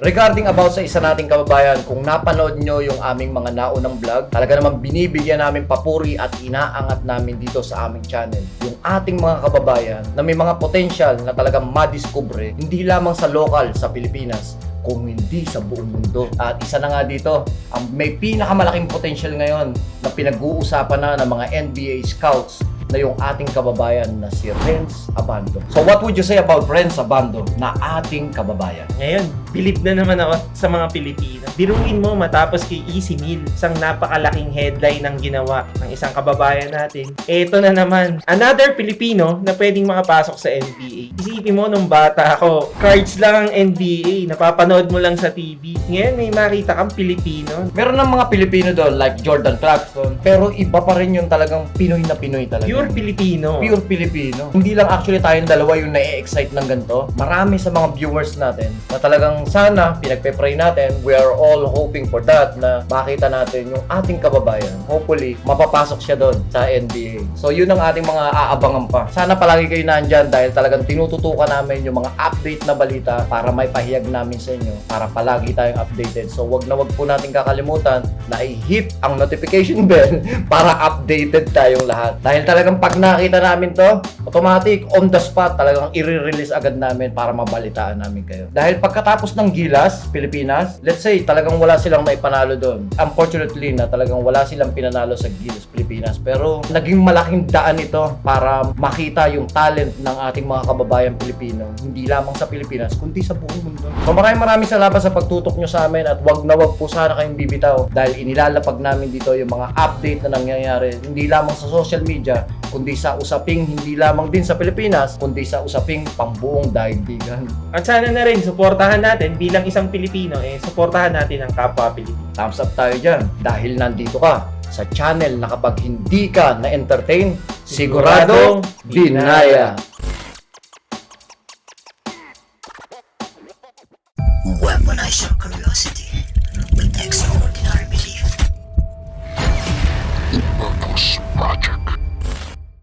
Regarding about sa isa nating kababayan, kung napanood nyo yung aming mga naunang vlog, talaga naman binibigyan namin papuri at inaangat namin dito sa aming channel. Yung ating mga kababayan na may mga potential na talagang madiscover, hindi lamang sa local sa Pilipinas, kung hindi sa buong mundo. At isa na nga dito, ang may pinakamalaking potential ngayon na pinag-uusapan na ng mga NBA scouts na yung ating kababayan na si Renz Abando. So what would you say about Renz Abando na ating kababayan? Ngayon, bilib na naman ako sa mga Pilipino. Biruin mo matapos kay Easy Meal, isang napakalaking headline ng ginawa ng isang kababayan natin. Eto na naman, another Pilipino na pwedeng makapasok sa NBA. Isipin mo nung bata ako, cards lang ang NBA, napapanood mo lang sa TV. Ngayon may makita kang Pilipino. Meron ng mga Pilipino doon like Jordan Clarkson, pero iba pa rin yung talagang Pinoy na Pinoy talaga. Pure Pilipino. Pure Filipino. Hindi lang actually tayong dalawa yung na-excite ng ganito. Marami sa mga viewers natin na talagang sana pinagpe-pray natin. We are all hoping for that na makita natin yung ating kababayan. Hopefully, mapapasok siya doon sa NBA. So, yun ang ating mga aabangan pa. Sana palagi kayo nandyan dahil talagang tinututukan namin yung mga update na balita para may pahiyag namin sa inyo para palagi tayong updated. So, wag na wag po natin kakalimutan na i-hit ang notification bell para updated tayong lahat. Dahil talagang pag nakita namin to, automatic, on the spot, talagang i-release agad namin para mabalitaan namin kayo. Dahil pagkatapos ng Gilas, Pilipinas, let's say, talagang wala silang maipanalo doon. Unfortunately na talagang wala silang pinanalo sa Gilas, Pilipinas. Pero naging malaking daan ito para makita yung talent ng ating mga kababayan Pilipino. Hindi lamang sa Pilipinas, kundi sa buong mundo. So maraming maraming salamat sa pagtutok nyo sa amin at wag na wag po sana kayong bibitaw dahil inilalapag namin dito yung mga update na nangyayari hindi lamang sa social media kundi sa usaping hindi lamang din sa Pilipinas kundi sa usaping pambuong daigdigan. At sana na rin, suportahan natin bilang isang Pilipino, eh, suportahan natin ang kapwa Pilipino. Thumbs up tayo dyan dahil nandito ka sa channel na kapag hindi ka na-entertain, sigurado, dinaya. Weaponize your curiosity with extraordinary belief.